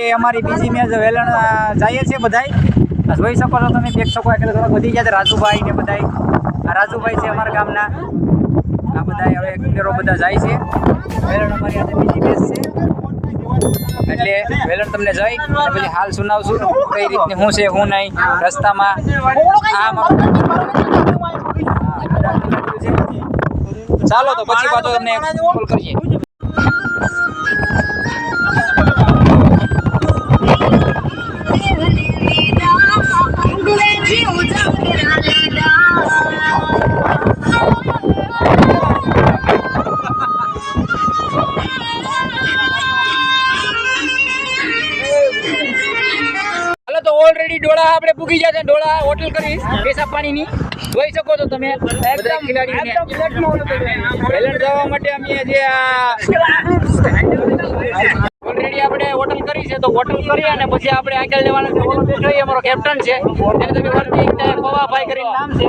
એ અમારી બીજી મેચ વેલણ જઈએ છીએ બધાય. જોઈ શકો છો તમે દેખ શકો એટલે થોડાક વધી ગયા છે રાજુભાઈ ને બધાય. રાજુભાઈ છે અમારા ગામના. આ બધા હવે પ્લેયરો બધા જાય છે. વેલણ અમારી આજે બીજી મેચ છે. એટલે વેલણ તમને જઈ પછી હાલ સુનાવશું કઈ રીતની શું છે શું નહીં રસ્તામાં. આ અમારું- હા, બધા ખેલાડીઓ છે. ચાલો તો પછી પાછો તમને કોલ કરીએ. હાલો તો ઓલરેડી ડોળા આપણે પૂગી ગયા છે. ડોળા હોટલ કરી પેશાબ પાણીની. જોઈ શકો છો તમે. બધા ખેલાડીને. વેલણ જવા માટે અમે જે આ ઓલરેડી આપણે હોટલ કરી છે. તો હોટલ કરી અને પછી આપણે આગળ અમારો કેપ્ટન છે. એને તમે વર્તી પવાભાઈ કરીને નામ છે.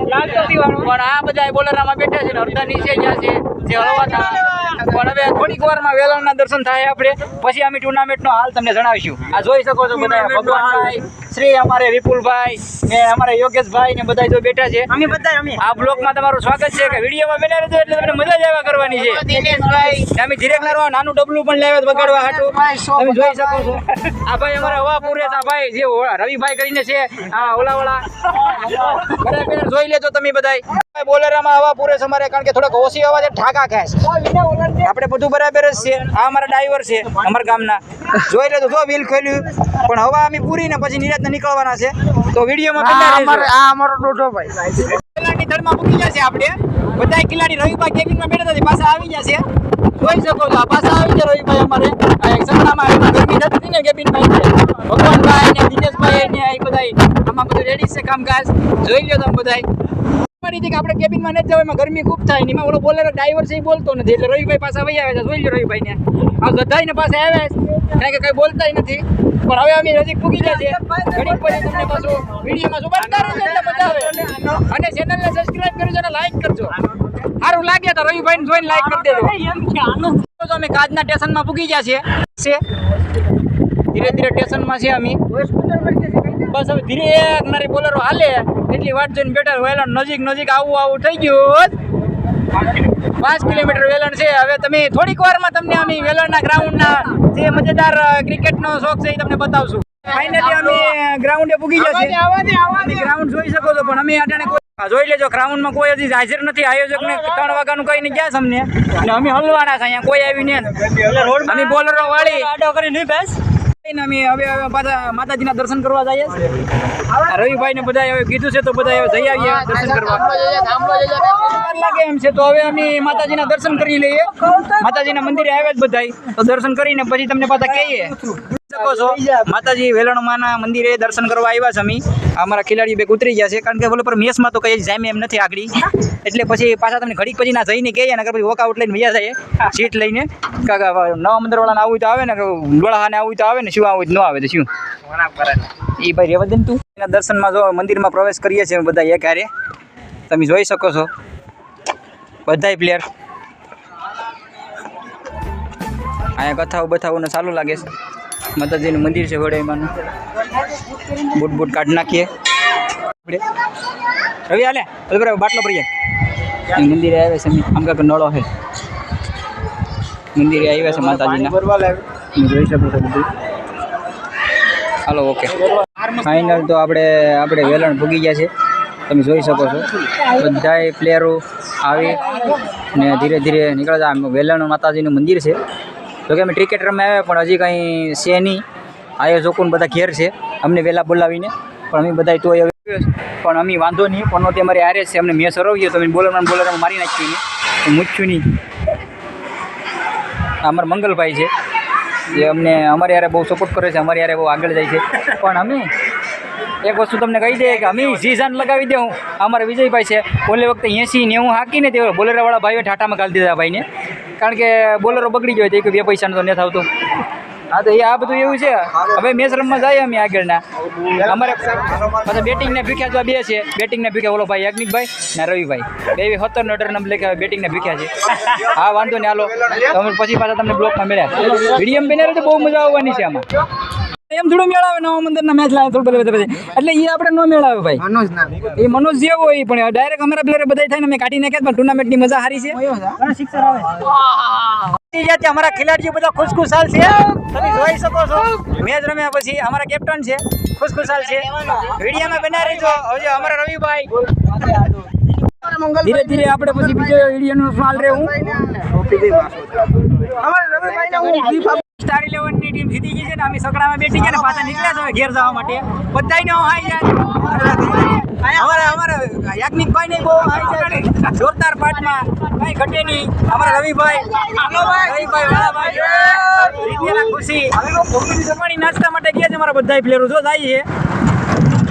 પણ આ બધા બોલરામાં બેઠા છે ને અડધા નીચે ગયા છે. જે હળવાતા પણ હવે થોડીક વારમાં વેલણના દર્શન થાય આપણે. પછી અમે ટુર્નામેન્ટનો હાલ તમને જણાવીશું. આ જોઈ શકો છો બધા ભગવાનભાઈ શ્રી અમારે વિપુલભાઈ ને અમારે યોગેશભાઈ ને બધા જો બેઠા છે. અમે બધા અમે. આ બ્લોગમાં તમારું સ્વાગત છે કે વિડીયોમાં બને રહેજો એટલે તમને મજા જ આવ્યા કરવાની છે. દિનેશભાઈ. અમે ધીરે કરવા નાનું ડબલું પણ લાવ્યા છે હાટું. તમે જોઈ શકો છો. આ ભાઈ અમારા હવા પૂરે ભાઈ જે રવિભાઈ કરીને છે આ ઓલાવાળા. બરાબર જોઈ લેજો તમે બધાય. બોલેરામાં હવા પૂરે છે અમારે કારણ કે થોડોક ઓછી અવાજ ઠાકા છે. આપણે બધું બરાબર જ છે આ અમારા ડ્રાઈવર છે અમારા ગામના. જોઈ લેજો જો વ્હીલ ખોલ્યું. પણ હવા અમે પૂરીને પછી નિરાતના નીકળવાના છે. તો વિડીયોમાં. આ અમારો ડોઢો ભાઈ. ખેલાડી દળમાં મૂકી જશે આપણે. બધા ખેલાડી રવિભાઈ કેબિનમાં બેઠા હતા પાછા આવી જશે જોઈ શકો છો પાછા આવી ગયા રવિભાઈ અમારે. એમાં ગરમી થતી હતી ને કેબિનમાં ભગવાનભાઈ ને દિનેશભાઈ ને એ બધા આમાં બધું રેડી છે કામકાજ. જોઈ લ્યો તમે બધાય. રીતે કે આપણે કેબિનમાં નથી જવાય એમાં ગરમી ખૂબ થાય ને એમાં ઓલો બોલેરો ડ્રાઈવર છે એ બોલતો નથી. એટલે રવિભાઈ પાસે આવી આવે છે. જોઈ લો રવિભાઈ ને આ ગધાઈને પાસે આવે કારણ કે કઈ બોલતાય નથી. પણ હવે અમે નજીક પૂકી ગયા છે ઘડીક પછી તમને પાછું વિડીયોમાં શું બનતા એટલે મજા આવે. અને ચેનલને સબસ્ક્રાઇબ કરજો અને લાઈક કરજો. સારું લાગે તો રવિભાઈને જોઈને લાઈક કરી દેજો. તો અમે કાજના સ્ટેશનમાં પૂકી ગયા છે ધીરે ધીરે સ્ટેશનમાં છે અમે બસ હવે ધીરે એક નારી બોલરો હાલે. એટલી વાટ જોઈને બેઠા વેલણ નજીક નજીક આવું આવું થઈ ગયું પાંચ કિલોમીટર વેલણ છે. હવે તમે થોડીક વારમાં તમને અમે વેલણના ગ્રાઉન્ડના જે મજેદાર ક્રિકેટનો શોખ છે એ તમને બતાવશું. ફાઇનલી અમે ગ્રાઉન્ડે પૂગી ગયા છે ગ્રાઉન્ડ જોઈ શકો છો પણ અમે અટાણે કોઈ જોઈ લેજો ગ્રાઉન્ડમાં કોઈ હજી હાજર નથી. આયોજકને ત્રણ વાગ્યાનું કહીને ગયા છે અમને. અને અમે હલવાના છે અહીંયા કોઈ આવી નહીં. અમે બોલરો વાળી આડો કરી નહીં બેસ અમે હવે હવે પાછા માતાજીના દર્શન કરવા જઈએ રવિભાઈ ને બધા હવે કીધું છે તો બધા જઈ આવીએ દર્શન કરવા. લાગે એમ છે તો હવે અમે માતાજીના દર્શન કરી લઈએ. માતાજીના મંદિરે આવ્યા જ બધાય તો દર્શન કરીને પછી તમને પાછા કહીએ. શકો છો. માતાજી વેલણમાના મંદિરે દર્શન કરવા આવ્યા છે અમે. અમારા ખેલાડી બે ઉતરી ગયા છે કારણ કે બોલો પર મેસમાં તો કઈ જામે એમ નથી આગળ. એટલે પછી પાછા તમને ઘડીક પછી ના જઈને કહીએ ને પછી વોકઆઉટ લઈને મજા જાય સીટ લઈને. નવા મંદિરવાળાને આવું તો આવે ને? લોળાને આવું તો આવે ને? શું આવું ન આવે તો શું? એ ભાઈ રેવા દે તું. એના દર્શનમાં જો મંદિરમાં પ્રવેશ કરીએ છીએ બધા એક હારે. તમે જોઈ શકો છો. બધાય પ્લેયર અહીંયા કથાઓ બથાઓને સારું લાગે છે. માતાજીનું મંદિર છે વડે એમાં બૂટ બૂટ કાઢી નાખીએ. આપણે. રવિ હાલે બરાબર, બાટલો પડીએ મંદિરે આવે છે આમ કાંક નળો છે. મંદિરે આવ્યા છે માતાજીના. જોઈ શકો છો બધું. હાલો, ઓકે. ફાઇનલ તો આપણે આપણે વેલણ ભૂગી ગયા છે. તમે જોઈ શકો છો. બધાય પ્લેયરો આવી ને ધીરે ધીરે નીકળતા વેલણ માતાજીનું મંદિર છે. તો કે અમે ક્રિકેટ રમ્યા આવ્યા, પણ હજી કંઈ છે નહીં. આયોજકો ને બધા ઘેર છે. અમને વહેલા બોલાવીને. પણ અમે બધા તો પણ અમે વાંધો નહીં, પણ તે અમારે હારે છે. અમને મેં સરવીએ તો અમે બોલરમાં બોલરમાં મારી નાખ્યું નહીં મૂચ્યું નહીં. અમારા મંગલભાઈ છે. જે અમને અમારી યારે બહુ સપોર્ટ કરે છે. અમારી યારે બહુ આગળ જાય છે. પણ અમે એક વસ્તુ તમને કહી દઈએ કે અમે સીઝન લગાવી દઉં અમારા વિજયભાઈ છે. ઓલે વખતે એંસી નેવું હાકીને તે બોલેરાવાળા ભાઈએ ઠાટામાં ગાળી દીધા ભાઈને. કારણ કે બોલરો બગડી ગયો તો બે પૈસા તો નથી થતું હા, તો એ આ બધું એવું છે. હવે મેચ રમવા જાય અમે આગળના. અમારે પાછા બેટિંગને ભીખ્યા જો બે છે બેટિંગને ભીખ્યા, ઓલો ભાઈ યાજ્ઞિકભાઈ ને રવિભાઈ. બે સત્તર નો અઢાર નંબર લેખા બેટિંગને ભીખ્યા છે. હા, વાંધો નહીં, હાલો. તમે પછી પાછા તમને બ્લોકમાં મળ્યા. વીડિયો બને તો બહુ મજા આવવાની છે આમાં. એમ થોડું મેળાવે નવા મંદિરના મેચ લાવે થોડું બધા બધું એટલે એ આપણે ન મેળાવે ભાઈ. મનોજ ના. એ મનોજ જે હોય પણ ડાયરેક્ટ અમારા પ્લેયર બધા થાય ને અમે કાઢી નાખ્યા પણ ટુર્નામેન્ટની મજા સારી છે. અમારા ખેલાડીઓ બધા ખુશખુશાલ છે. તમે જોઈ શકો છો. મેચ રમ્યા પછી અમારા કેપ્ટન છે ખુશખુશાલ છે. વિડીયોમાં બના રહેજો. હવે અમારા રવિભાઈ. ધીરે ધીરે આપણે પછી બીજો વિડીયોનો સ્માલ રહેવું. અમારે રવિભાઈને હું gift આપું. સ્ટાર ઇલેવનની ટીમ જીતી ગઈ છે ને, અમે સકડામાં બેઠી ગયા ને, પાછા નીકળ્યા છે ઘેર જવા માટે. બધાયને આવી જાય. અમારે અમારે યાજ્ઞિક ભાઈ નહીં બહુ આવી જાય જોરદાર પાઠમાં. કઈ ઘટે નહીં. અમારા રવિભાઈ. રવિભાઈ ખુશી. નાસ્તા માટે ગયા છે અમારા બધા પ્લેયરો જો જાય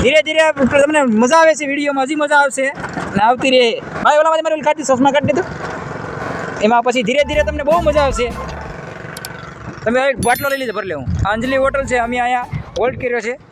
ધીરે ધીરે તમને મજા આવે છે વિડીયોમાં. હજી મજા આવશે. અને આવતી રે ભાઈ માટે મારે કાઢી સસમાં કાઢી દીધું? એમાં પછી ધીરે ધીરે તમને બહુ મજા આવશે. તમે એક બાટલો લઈ લીધો, ભરી લેવું. અંજલિ હોટલ છે, અમે અહીંયા હોલ્ડ કર્યો છે.